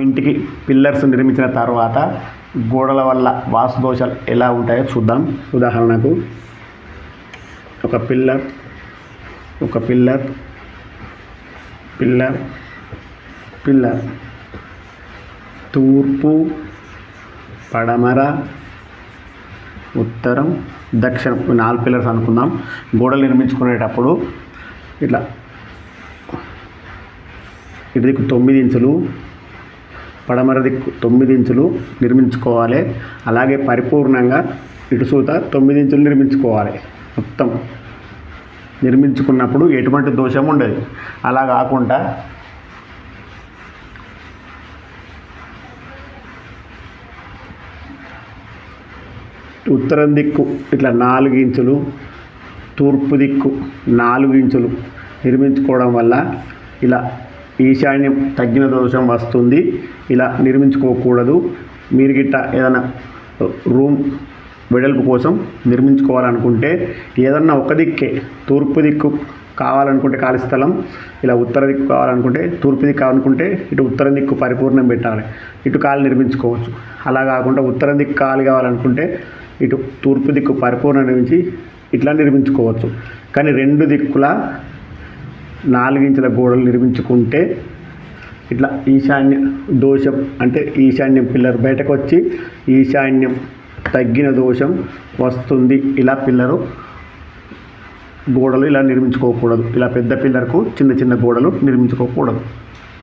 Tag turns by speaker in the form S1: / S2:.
S1: ఇంటికి పిల్లర్స్ నిర్మించిన తర్వాత గోడల వల్ల వాస్తు దోషాలు ఎలా ఉంటాయో చూద్దాం. ఉదాహరణకు ఒక పిల్లర్ ఒక పిల్లర్ పిల్లర్ పిల్లర్. తూర్పు పడమర ఉత్తరం దక్షిణం. నాలుగు పిల్లర్స్ అనుకుందాం. గోడలు నిర్మించుకునేటప్పుడు ఇట్లా ఇది తొమ్మిది ఇంచులు పడమర దిక్కు తొమ్మిది ఇంచులు నిర్మించుకోవాలి. అలాగే పరిపూర్ణంగా ఇటు సూత తొమ్మిది ఇంచులు నిర్మించుకోవాలి. మొత్తం నిర్మించుకున్నప్పుడు ఎటువంటి దోషం ఉండదు. అలా కాకుండా ఉత్తరం దిక్కు ఇట్లా నాలుగు ఇంచులు తూర్పు దిక్కు నాలుగు ఇంచులు నిర్మించుకోవడం వల్ల ఇలా ఈశాన్యం తగ్గిన దోషం వస్తుంది. ఇలా నిర్మించుకోకూడదు. మీరు గిట్ట ఏదైనా రూమ్ వెడల్పు కోసం నిర్మించుకోవాలనుకుంటే ఏదన్నా ఒక దిక్కే తూర్పు దిక్కు కావాలనుకుంటే ఖాళీ స్థలం ఇలా ఉత్తర దిక్కు కావాలనుకుంటే తూర్పు దిక్కు కావాలనుకుంటే ఇటు ఉత్తర దిక్కు పరిపూర్ణం పెట్టాలి. ఇటు ఖాళీ నిర్మించుకోవచ్చు. అలా కాకుండా ఉత్తర దిక్కు ఖాళీ కావాలనుకుంటే ఇటు తూర్పు దిక్కు పరిపూర్ణం నిర్మించి ఇట్లా నిర్మించుకోవచ్చు. కానీ రెండు దిక్కుల నాలుగించుల గోడలు నిర్మించుకుంటే ఇట్లా ఈశాన్య దోషం అంటే ఈశాన్యం పిల్లర్ బయటకు వచ్చి ఈశాన్యం తగ్గిన దోషం వస్తుంది. ఇలా పిల్లరు గోడలు ఇలా నిర్మించుకోకూడదు. ఇలా పెద్ద పిల్లర్కు చిన్న చిన్న గోడలు నిర్మించుకోకూడదు.